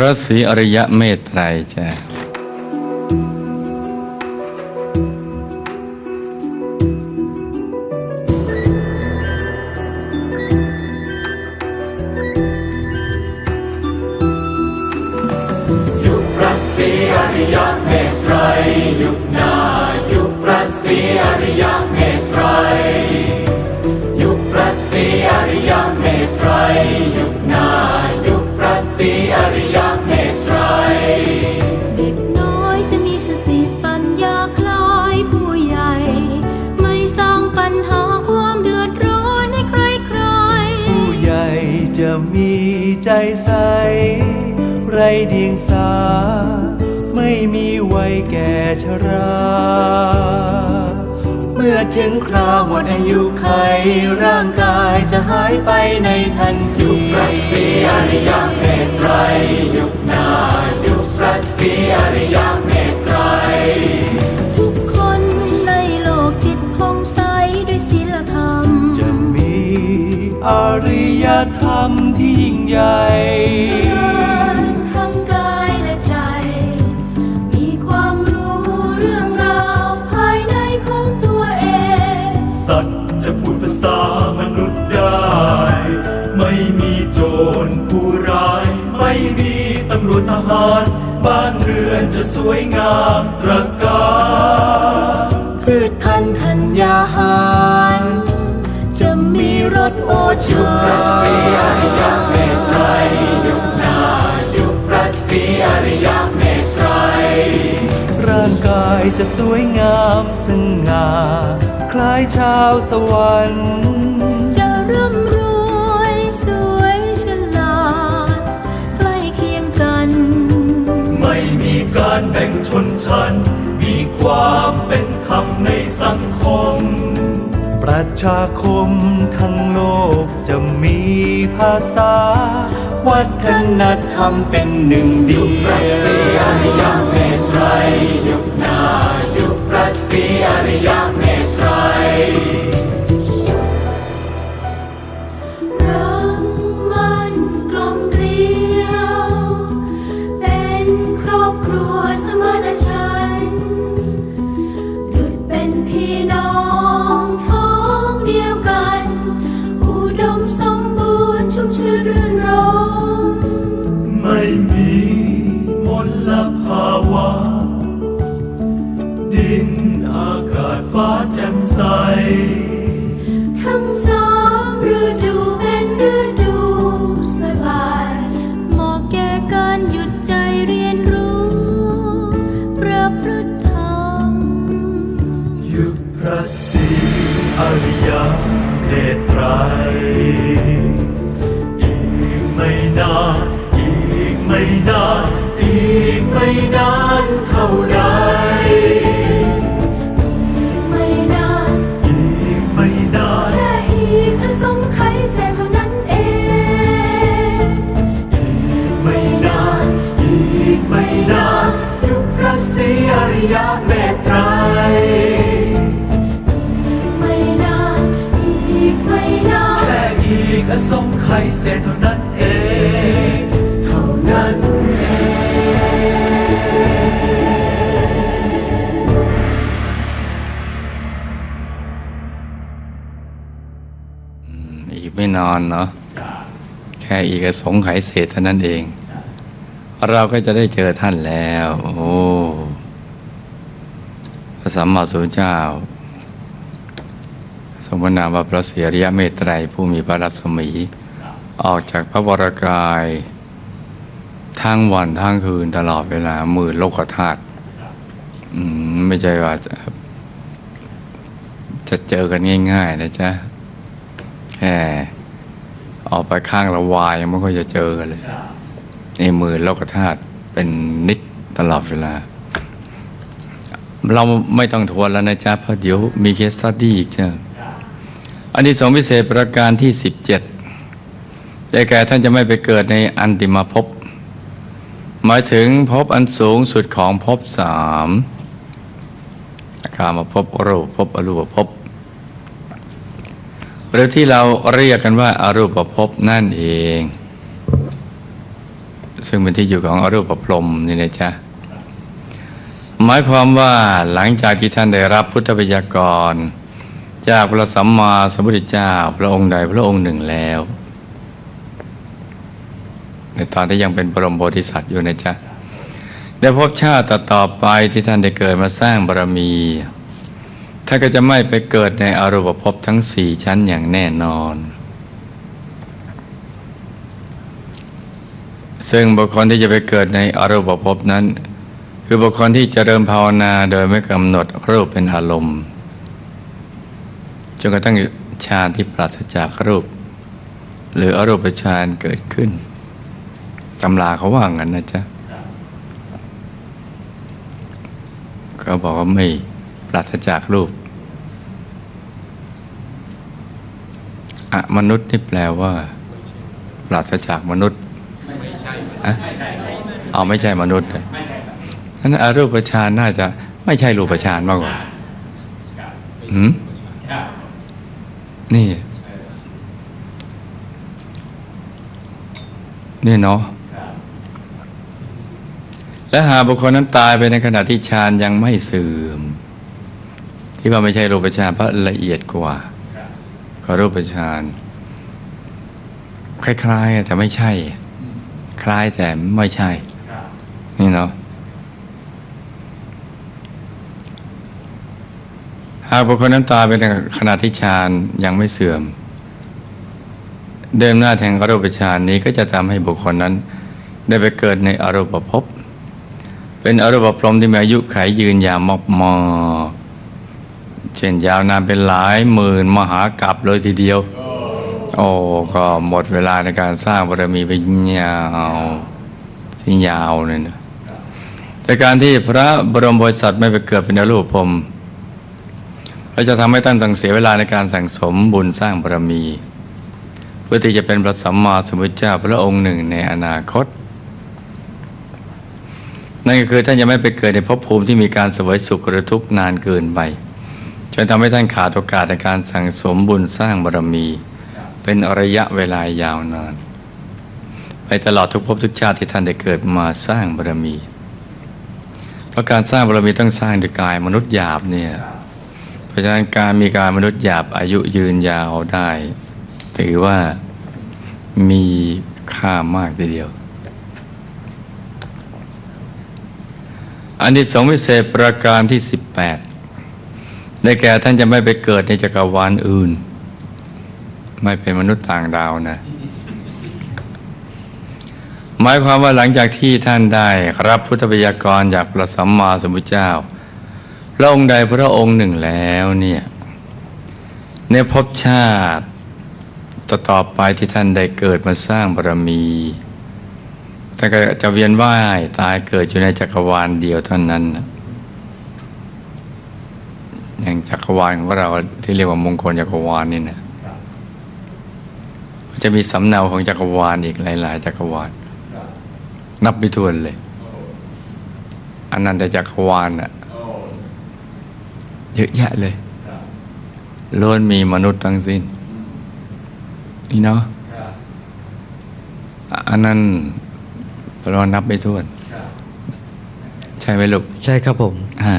ระศรีอริยะเมตไตรจ้ะ สาไม่มีวัยแก่ชรา เมื่อถึงคราวหมดอายุไขร่างกายจะหายไปในทันทีพระศรีอริยเมตไตรยุคนายุคพระศรีอริยเมตไตรทุกคนในโลกจิตผ่องใสด้วยศีลธรรม จะมีอริยธรรมที่ยิ่งใหญ่ ทหาร บ้านเรือนจะสวยงามตระการพืชพันธุ์ธัญญาหาร จะมีรสโอชาพระศรีอริยเมตไตรยุคนายุคพระศรีอริยเมตไตรร่างกายจะสวยงามสง่าคล้ายชาวสวรรค์ ความเป็นธรรมในสังคม ประชาคมทั้งโลกจะมีภาษา วัฒนธรรมเป็นหนึ่งเดีพระยศรีอริยวเมตไตรยุคนายุคประศรีอริยเอีกไม่นานอีกไม่นานอีกไม่นานเท่าใดไม่นานอีกไม่นานแค่อีกอสงไขยเศษเท่านั้นเองไม่นานอีกไม่นานยุคพระศรีอริยเม เท่านั้นเองเท่านั้นเองอีกไม่นอนเนาะแค่อีกสงไขเศษเท่านั้นเอง เราก็จะได้เจอท่านแล้ว โอ้พระสัมมาสัมพุทธเจ้าทรงพระนามว่าพระเสียริยเมตไตรผู้มีพระรัศมี ออกจากพระวรกาย ทั้งวันทั้งคืนตลอดเวลาหมื่นโลกธาตุไม่ใช่ว่าจะจะเจอกันง่ายๆนะจ๊ะแค่ออกไปข้างละวายยังไม่ค่อยจะเจอกันเลยนี่มือโลกธาตุเป็นนิดตลอดเวลา เราไม่ต้องทวนแล้วนะจ๊ะเพราะเดี๋ยวมีเคสตัดดี้อีกจ้ะอันนี้สองพิเศษประการที่สิบเจ็ด ได้แก่ท่านจะไม่ไปเกิดในอันติมาภพหมายถึงภพอันสูงสุดของภพสามอาการมาภพรูปภพอรูปภพหรือที่เราเรียกกันว่าอารูปภพนั่นเอง ซึ่งเป็นที่อยู่ของอรูปพรมนี่นะจ๊ะหมายความว่าหลังจากที่ท่านได้รับพุทธบัญญักร จากพระสัมมาสัมพุทธเจ้าพระองค์ใดพระองค์หนึ่งแล้ว ในตอนที่ยังเป็นบรมโพธิสัตว์อยู่นะจ๊ะได้พบชาติต่อไปที่ท่านได้เกิดมาสร้างบารมีท่านก็จะไม่ไปเกิดในอรูปภพทั้งสี่ชั้นอย่างแน่นอน ซึ่งบุคคลที่จะไปเกิดในอรูปภพนั้น คือบุคคลที่จเจริญภาวนาโดยไม่กำหนดรูปเป็นอารมณ์จนกระทั่งฌานที่ปราศจากรูป หรืออรูปฌานเกิดขึ้น ตำราเขาว่างั้นนะจ๊ะเขาบอกว่าไม่ปราศจากรูปอะมนุษย์นี่แปลว่า ปราศจากมนุษย์อะเอาไม่ใช่มนุษย์เลยนั้นอรูปฌานน่าจะ ไม่ใช่รูปฌานมากกว่าหืมนี่ นี่เนาะ และหากบุคคลนั้นตายไปในขณะที่ฌานยังไม่เสื่อม ที่ว่าไม่ใช่รูปฌานเพราะละเอียดกว่าก็รูปฌานคล้ายๆแต่ไม่ใช่ คล้ายแต่ไม่ใช่ นี่เนาะหากบุคคลนั้นตายไปในขณะที่ฌานยังไม่เสื่อม เดิมหน้าแทงอรูปฌานนี้ก็จะทำให้บุคคลนั้น ได้ไปเกิดในอรูปภพ เป็นอรูปพรหมที่มีอายุขัยยืนยาวมากมากเช่นยาวนานเป็นหลายหมื่นมหากรัปเลยทีเดียว โอ้ก็หมดเวลาในการสร้างบารมีไปยาวสิยาวเลยนะแต่การที่พระบรมโพธิสัตว์ไม่ไปเกิดเป็นอรูปพรหมเราจะทำให้ท่านต้งเสียเวลาในการสั่งสมบุญสร้างบารมี เพื่อที่จะเป็นพระสัมมาสัมพุทธเจ้าพระองค์หนึ่งในอนาคต นั่นก็คือท่านจะไม่ไปเกิดในภพภูมิที่มีการเสวยสุขหรือทุกข์นานเกินไปจนทำให้ท่านขาดโอกาสในการสั่งสมบุญสร้างบารมี เป็นระยะเวลายาวนาน ไปตลอดทุกภพทุกชาติที่ท่านได้เกิดมาสร้างบารมี เพราะการสร้างบารมีต้องสร้างด้วยกายมนุษย์หยาบเนี่ยเพราะฉะนั้นการมีกายมนุษย์หยาบอายุยืนยาวได้ ถือว่ามีค่ามากทีเดียว อันที่สองวิเศษประการที่ 18 ได้แก่ท่านจะไม่ไปเกิดในจักรวาลอื่น ไม่เป็นมนุษย์ต่างดาวนะ หมายความว่าหลังจากที่ท่านได้รับพุทธบัญญักรจากพระสัมมาสัมพุทธเจ้า พระองค์ใดพระองค์หนึ่งแล้วเนี่ยในภพชาติต่อต่อไปที่ท่านได้เกิดมาสร้างบารมี แต่านก็จะเวียนว่ายตายเกิดอยู่ในจักรวาลเดียวเท่านั้นอย่างจักรวาลของเราที่เรียกว่ามงคลจักรวาลนี่นะจะมีสำเนาของจักรวาลอีกหลาย ๆ จักรวาล นับไม่ถ้วนเลยอันนั้นแต่จักรวาลอะเยอะแยะเลยล้วนมีมนุษย์ทั้งสิ้น นี่เนาะอันนั้น เรานับไม่ถ้วน ใช่ไหมลูก ใช่ครับผมอ่า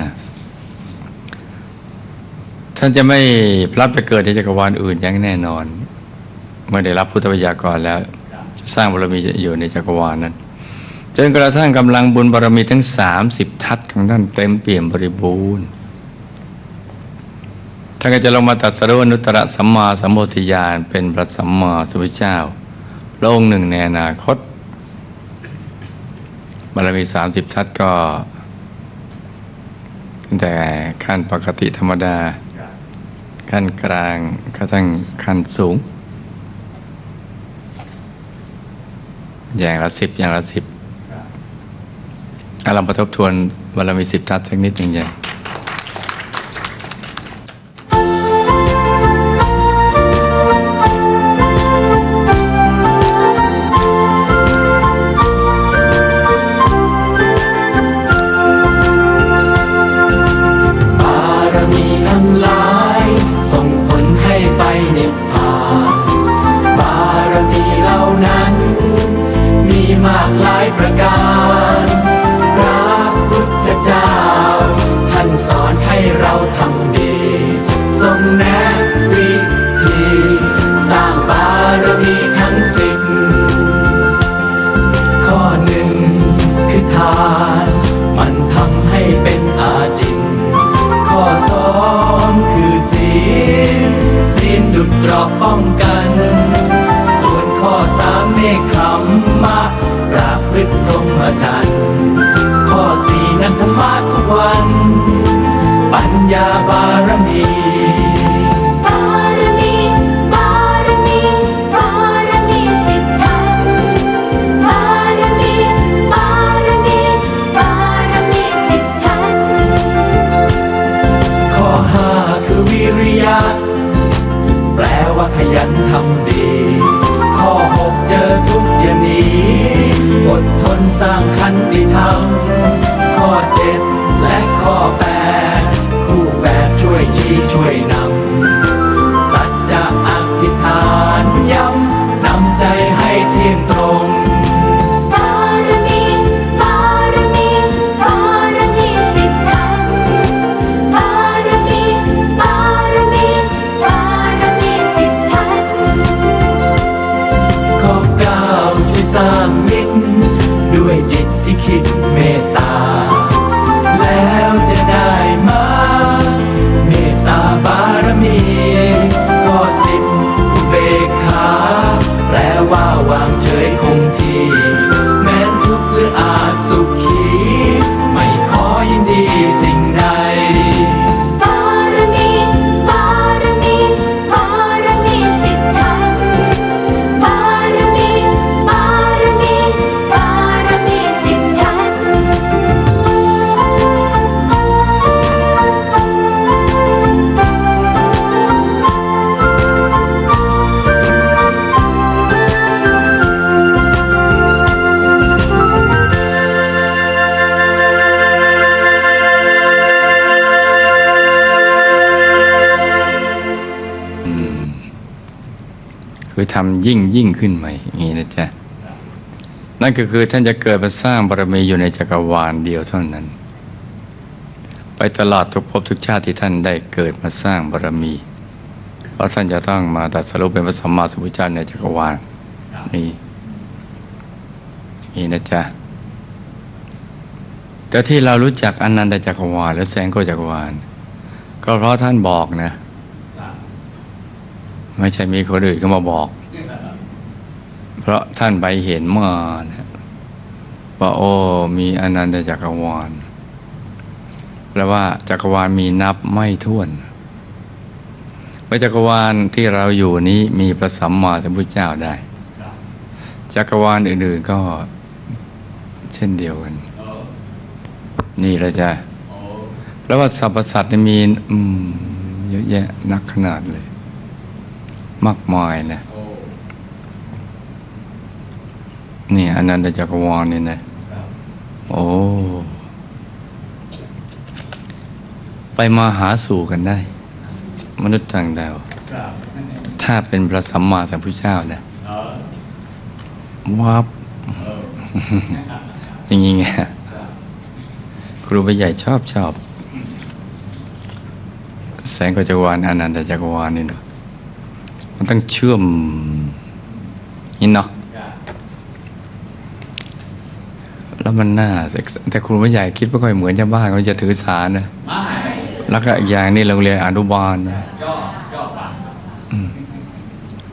ท่านจะไม่พลัดไปเกิดในจักรวาลอื่นอย่างแน่นอน เมื่อได้รับพุทธวิญญากรแล้ว จะสร้างบารมีจะอยู่ในจักรวาลนั้นจนกระทั่งกำลังบุญบารมีทั้งสามสิบทัศของท่านเต็มเปี่ยมบริบูรณ์ท่านก็จะลงมาตรัดสรุอนุตตรสัมมาสัมโพธิญาณเป็นพระสัมมาสัมพุทธเจ้าพระองค์หนึ่งในอนาคต บารมีสามสิบทัศก็ แต่ขั้นปกติธรรมดา ขั้นกลางก็ทั้งขั้นสูง อย่างละสิบอย่างละสิบเรามาทบทวนบารมีสิบทัศสักนิดหนึ่งอย่าง อมคือศีลศีลดุดกรอบป้องกัน ส่วนข้อสามเนคำมะปราพฤติพรหมจรรย์ข้อสี่นันรมะทุกวัน ปัญญาบารมี ยันทำดี ข้อหกเจอทุกอย่างนีอดทนสร้างคันติธรรม ข้อเจ็ดและข้อแปดคู่แฝดช่วยชี้ช่วยนำ ทำยิ่งยิ่งขึ้นใหม่อย่างนี้นะจ๊ะนั่นก็คือท่านจะเกิดมาสร้างบารมีอยู่ในจักรวาลเดียวเท่านั้น ไปตลอดทุกภพทุกชาติที่ท่านได้เกิดมาสร้างบารมีเพราะท่านจะต้องมาตัดสรุปเป็นพระสัมมาสัมพุทธเจ้าในจักรวาลนี้นี่นะจ๊ะแต่ที่เรารู้จักอนันตจักรวาลและแสงโกจักรวาล ก็เพราะท่านบอกนะ ไม่ใช่มีคนอื่นก็มาบอก เพราะท่านไปเห็นมานะว่าโอ้มีอนันตจักรวาลแปลว่าจักรวาลมีนับไม่ถ้วนว่าจักรวาลที่เราอยู่นี้มีพระสัมมาสัมพุทธเจ้าได้ จักรวาลอื่น ๆก็เช่นเดียวกัน นี่แหละจ้ะแปลว่าสรรพสัตว์มีอืมเยอะแยะนักขนาดเลย มากมายนะ นี่อนันตจักรวาลนี่นะโอ้ไปมาหาสู่กันได้ มนุษย์ต่างดาวถ้าเป็นพระสัมมาสัมพุทธเจ้านะวับอย่างงี้ไงครูไปใหญ่ชอบชอบ แสงก็จักรวาลอนันตจักรวาลนี่เนาะมันต้องเชื่อมนี่เนาะ แล้วมันน่าเซ็กซ์แต่ครูไม่ใหญ่คิดไม่ค่อยเหมือนชาวบ้านเขาจะถือสารนะแล้วก็อีกอย่างนี่โรงเรียนอนุบาลนะอืม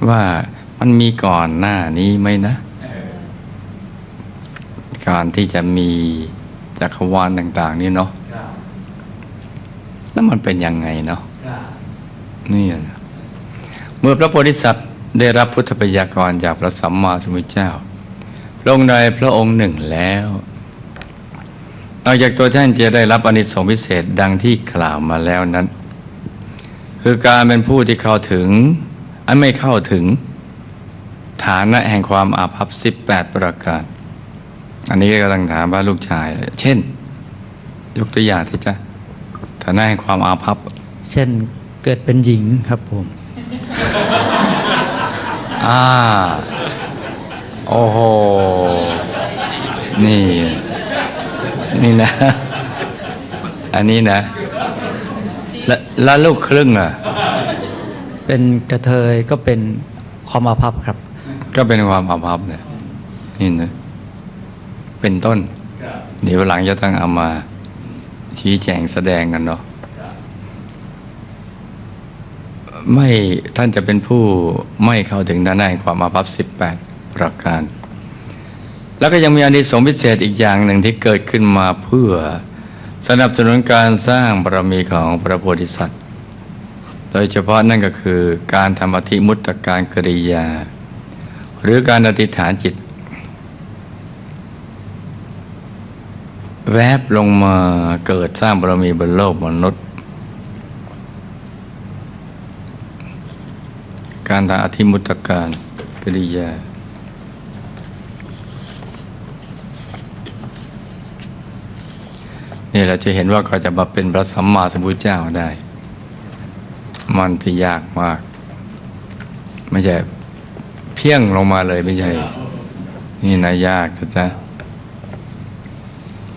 ว่ามันมีก่อนหน้านี้ไหมนะ การที่จะมีจักรวาลต่าง ๆ นี่เนาะแล้วมันเป็นยังไงเนาะนี่นะเมื่อพระโพธิสัตว์ได้รับพุทธปยากรจากพระสัมมาสัมพุทธเจ้า ลงในพระองค์หนึ่งแล้วนอกจากตัวท่านจะได้รับอานิสงส์พิเศษดังที่กล่าวมาแล้วนั้น คือการเป็นผู้ที่เข้าถึง อันไม่เข้าถึง ฐานะแห่งความอาภัพสิบแปดประการ อันนี้ก็กำลังถามว่าลูกชาย เช่น ยกตัวอย่างที่จะฐานะแห่งความอาภัพ เช่นเกิดเป็นหญิงครับผม อ่า โอ้โห นี่ นี่นะ อันนี้นะ แล้วแล้วลูกครึ่งอะ เป็นกระเทยก็เป็นความอาภัพครับ ก็เป็นความอาภัพเนี่ย นี่นะ เป็นต้น เดี๋ยวหลังจะต้องเอามา ชี้แจงแสดงกันเนาะไม่ท่านจะเป็นผู้ไม่เข้าถึงด้านหน้าแห่งความอาภัพ18ป ประการ แล้วก็ยังมีอานิสงส์พิเศษอีกอย่างหนึ่งที่เกิดขึ้นมาเพื่อสนับสนุนการสร้างบารมีของพระโพธิสัตว์ โดยเฉพาะนั่นก็คือการทำอธิมุตตการกริยา หรือการอธิษฐานจิต แวบลงมาเกิดสร้างบารมีบนโลกมนุษย์ การทำอธิมุตตการกริยา นี่เราจะเห็นว่าก็จะมาเป็นพระสัมมาสัมพุทธเจ้าได้ มันที่ยากมาก ไม่ใช่เพี้ยงลงมาเลยไม่ใช่นี่นะยากนะจ๊ะ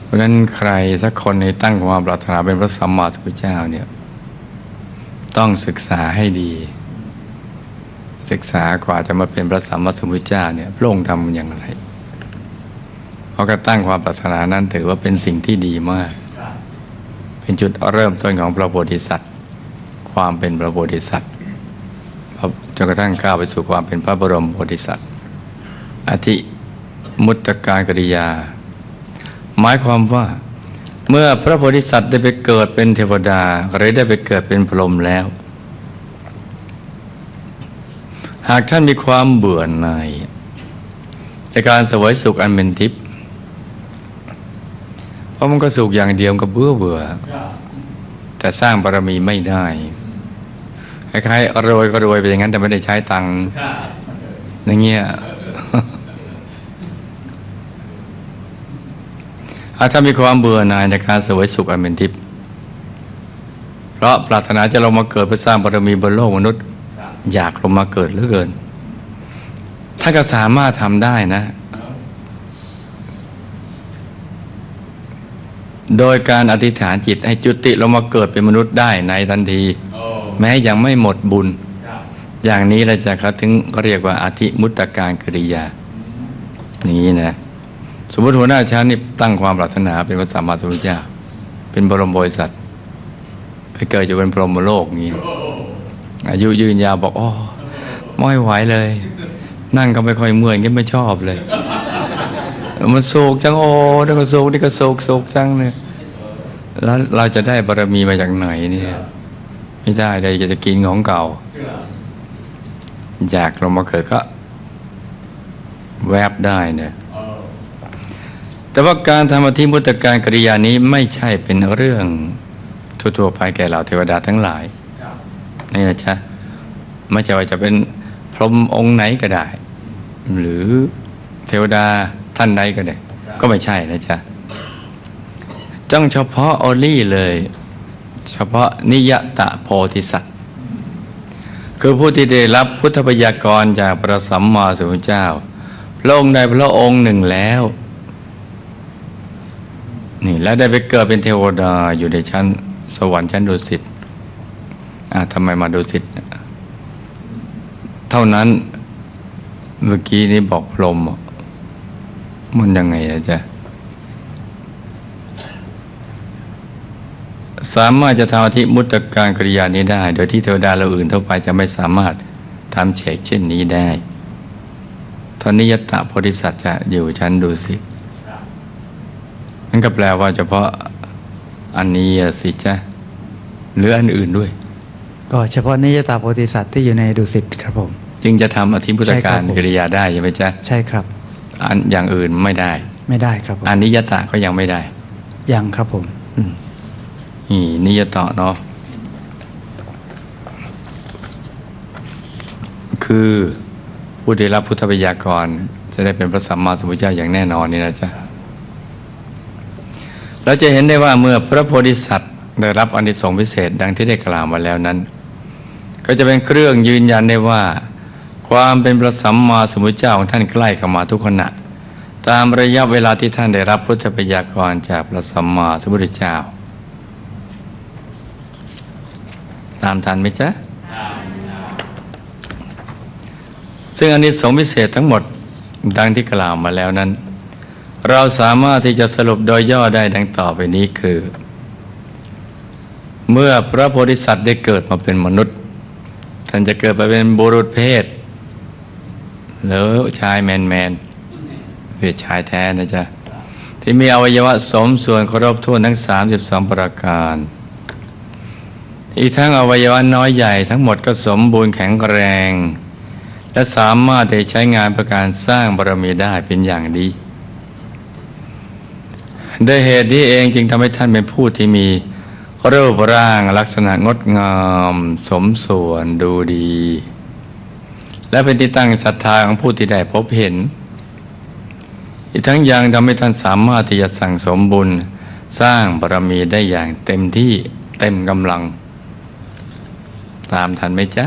เพราะฉะนั้นใครสักคนในตั้งความปรารถนาเป็นพระสัมมาสัมพุทธเจ้าเนี่ย ต้องศึกษาให้ดี ศึกษากว่าจะมาเป็นพระสัมมาสัมพุทธเจ้าเนี่ยพระองค์ทำอย่างไรเพราะการตั้งความปรารถนานั้นถือว่าเป็นสิ่งที่ดีมาก เป็นจุดเริ่มต้นของพระโพธิสัตว์ ความเป็นพระโพธิสัตว์จนกระทั่งก้าวไปสู่ความเป็นพระบรมโพธิสัตว์ อธิมุตตการกริยา หมายความว่าเมื่อพระโพธิสัตว์ได้ไปเกิดเป็นเทวดาหรือได้ไปเกิดเป็นพรหมแล้ว หากท่านมีความเบื่อหน่ายในการเสวยสุขอันเป็นทิพย์ เพราะมันก็สุขอย่างเดียวมันก็เบื่อเบื่อแต่สร้างบารมีไม่ได้คล้ายๆรวยก็รวยไปอย่างนั้น แต่ไม่ได้ใช้ตังค์อย่างเงี้ยถ้ามีความเบื่อหน่ายในการเสวยสุขอันเป็นทิพย์เพราะปรารถนาจะลงมาเกิดเพื่อสร้างบารมีบนโลกมนุษย์ อยากลงมาเกิดเหลือเกิน ถ้าก็สามารถทำได้นะ โดยการอธิษฐานจิตให้จุติลงมาเกิดเป็นมนุษย์ได้ในทันที แม้ยังไม่หมดบุญ อย่างนี้เราจะเขาถึงเขาเรียกว่าอธิมุตตการกริยา อย่างนี้นะ สมมติหัวหน้าชั้นนี่ตั้งความปรารถนาเป็นพระสัมมาสัมพุทธเจ้า เป็นบรมโพธิสัตว์ไปเกิดอยู่เป็นพรหมโลกอย่างนี้ อายุยืนยาวบอกอ๋อไม่ไหวเลย นั่งก็ไม่ค่อยเมื่อยก็ไม่ชอบเลย มันโศกจังโอ้นี่ก็โศกนี่ก็โศกโศกจังเนี่ยแล้วเราจะได้บารมีมาจากไหนเนี่ย ไม่ได้เลยจะกินของเก่า อยากลงมาเกิดก็ แวบได้เนี่ยแต่ว่าการทำอธิมุตการกริยานี้ไม่ใช่เป็นเรื่องทั่วๆไปแก่เราเทวดาทั้งหลายนี่นะจ๊ะไม่ใช่ว่าจะเป็นพรหมองค์ไหนก็ได้ หรือเทวดา ท่านใดก็ได้ ก็ไม่ใช่นะจ๊ะจ้องเฉพาะออลี่เลย เฉพาะนิยตะโพธิสัตว์คือผู้ที่ได้รับพุทธพยากรจากพระสัมมาสัมพุทธเจ้า พระองค์ใดพระองค์หนึ่งแล้วนี่แล้วได้ไปเกิดเป็นเทวดาอยู่ในชั้นสวรรค์ชั้นดุสิตอ่าทำไมมาดูสิทธิ์เท่านั้นเมื่อกี้นี้บอกพรหมอะ มันยังไงอะจ๊ะสามารถจะทำอธิมุตตการกริยานี้ได้ โดยที่เทวดาเราอื่นทั่วไปจะไม่สามารถทำเฉกเช่นนี้ได้ทนิยตะโพธิสัตว์จะอยู่ชั้นดูสิตนั่นก็แปลว่าเฉพาะอันนี้อะสิจ๊ะหรืออันอื่นด้วย ก็เฉพาะนิยตาโพธิสัตว์ที่อยู่ในดุสิตครับผม จึงจะทำอธิพุตใช่ครักาบรผมกิริยาได้ใช่ไหมจ๊ะใช่ครับ อันอย่างอื่นไม่ได้ ไม่ได้ครับผมอันนิยตะก็ยังไม่ได้ ยังครับผมนี่นิยตะเนาะคือผู้ได้รับพุทธปยากรจะได้เป็นพระสัมมาสัมพุทธเจ้าอย่างแน่นอนนี่นะจ๊ะเราจะเห็นได้ว่าเมื่อพระโพธิสัตว์ได้รับอานิสงส์พิเศษดังที่ได้กล่าวมาแล้วนั้น ก็จะเป็นเครื่องยืนยันได้ว่า ความเป็นพระสัมมาสัมพุทธเจ้าของท่านใกล้เข้ามาทุกขณะ ตามระยะเวลาที่ท่านได้รับพุทธปยากรจากพระสัมมาสัมพุทธเจ้า ตามทันไหมจ๊ะซึ่งอันนี้สงพิเศษทั้งหมดดังที่กล่าวมาแล้วนั้น เราสามารถที่จะสรุปโดยย่อได้ดังต่อไปนี้คือ เมื่อพระโพธิสัตว์ได้เกิดมาเป็นมนุษย์ ท่านจะเกิดไปเป็นบุรุษเพศ หรือชายแมนแมนหรือชายแท้นะจ๊ะ ที่มีอวัยวะสมส่วนครบถ้วนทั้ง 32 ประการ อีกทั้งอวัยวะน้อยใหญ่ทั้งหมดก็สมบูรณ์แข็งแรง และสามารถใช้งานประการสร้างบารมีได้เป็นอย่างดีด้วยเหตุนี้เองจึงทำให้ท่านเป็นผู้ที่มีรูปร่างลักษณะงดงาม สมส่วนดูดี และเป็นที่ตั้งศรัทธาของผู้ที่ได้พบเห็น อีกทั้งยังทำให้ท่านสามารถที่จะสั่งสมบุญสร้างบารมีได้อย่างเต็มที่เต็มกำลัง ตามทันไหมจ๊ะ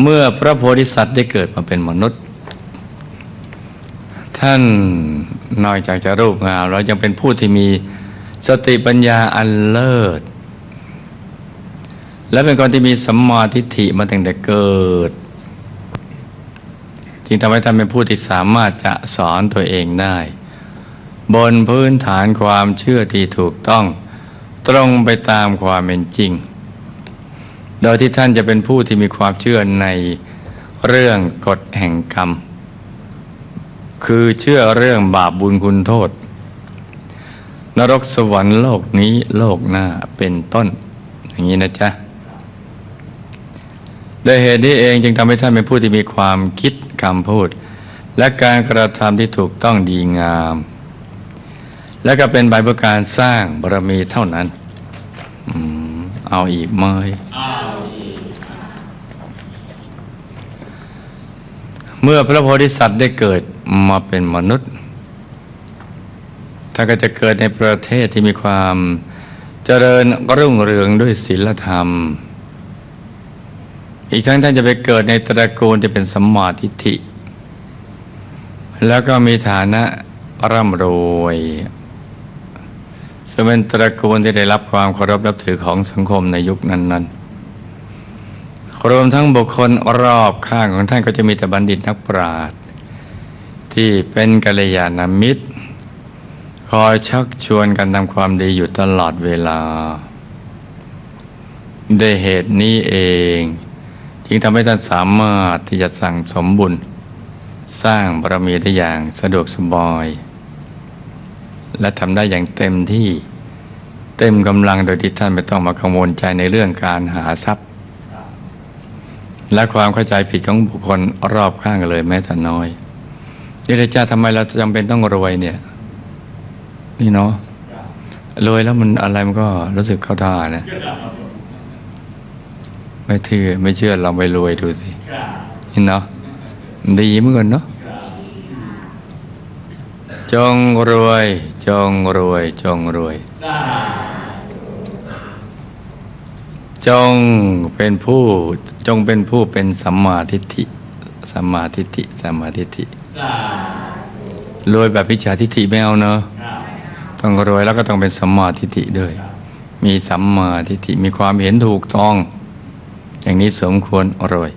เมื่อพระโพธิสัตว์ได้เกิดมาเป็นมนุษย์ ท่านนอกจากจะรูปงามแล้วยังเป็นผู้ที่มีสติปัญญาอันเลิศ และเป็นคนที่มีสัมมาทิฏฐิมาตั้งแต่เกิด จึงทำให้ท่านเป็นผู้ที่สามารถจะสอนตัวเองได้ บนพื้นฐานความเชื่อที่ถูกต้อง ตรงไปตามความเป็นจริง โดยที่ท่านจะเป็นผู้ที่มีความเชื่อในเรื่องกฎแห่งกรรม คือเชื่อเรื่องบาปบุญคุณโทษ นรกสวรรค์โลกนี้โลกหน้าเป็นต้น อย่างนี้นะจ๊ะ โดยเหตุนี้เองจึงทำให้ท่านเป็นผู้ที่มีความคิดคำพูด และการกระทำที่ถูกต้องดีงาม และก็เป็นใบประการสร้างบารมีเท่านั้นอเอาอีกไหมเมื่อพระโพธิสัตว์ได้เกิดมาเป็นมนุษย์ท่านก็จะเกิดในประเทศที่มีความเจริญรุ่งเรืองด้วยศีลธรรม อีกทั้งท่านจะไปเกิดในตระกูลที่เป็นสัมมาทิฏฐิ แล้วก็มีฐานะร่ำรวยซึ่งเป็นตระกูลที่ได้รับความเคารพนับถือของสังคมในยุคนั้นๆรวมทั้งบุคคลรอบข้างของท่านก็จะมีแต่บัณฑิตนักปราชญ์ที่เป็นกัลยาณมิตร คอยชักชวนกันทำความดีอยู่ตลอดเวลาด้วยเหตุนี้เอง จึงทำให้ท่านสามารถที่จะสั่งสมบุญ สร้างบารมีได้อย่างสะดวกสบาย และทำได้อย่างเต็มที่เต็มกำลังโดยที่ท่านไม่ต้องมากังวลใจในเรื่องการหาทรัพย์ และความเข้าใจผิดของบุคคลรอบข้างเลยแม้แต่น้อยนี่เลยจ้าทำไมเราจำเป็นต้องรวยเนี่ย นี่เนาะรวยแล้วมันอะไรมันก็รู้สึกเข้าท่านะ ไม่เชื่อไม่เชื่อเราไปรวยดูสินี่เนาะดีเหมือนกันเนาะจงรวย จงรวย จงรวย จงเป็นผู้จงเป็นผู้เป็นสัมมาทิฏฐิสัมมาทิฏฐิสัมมาทิฏฐิรวยแบบพิจฉาทิฏฐิไม่เอาเนาะต้องรวยแล้วก็ต้องเป็นสัมมาทิฏฐิด้วย มีสัมมาทิฏฐิมีความเห็นถูกต้อง อย่างนี้สมควรอร่อย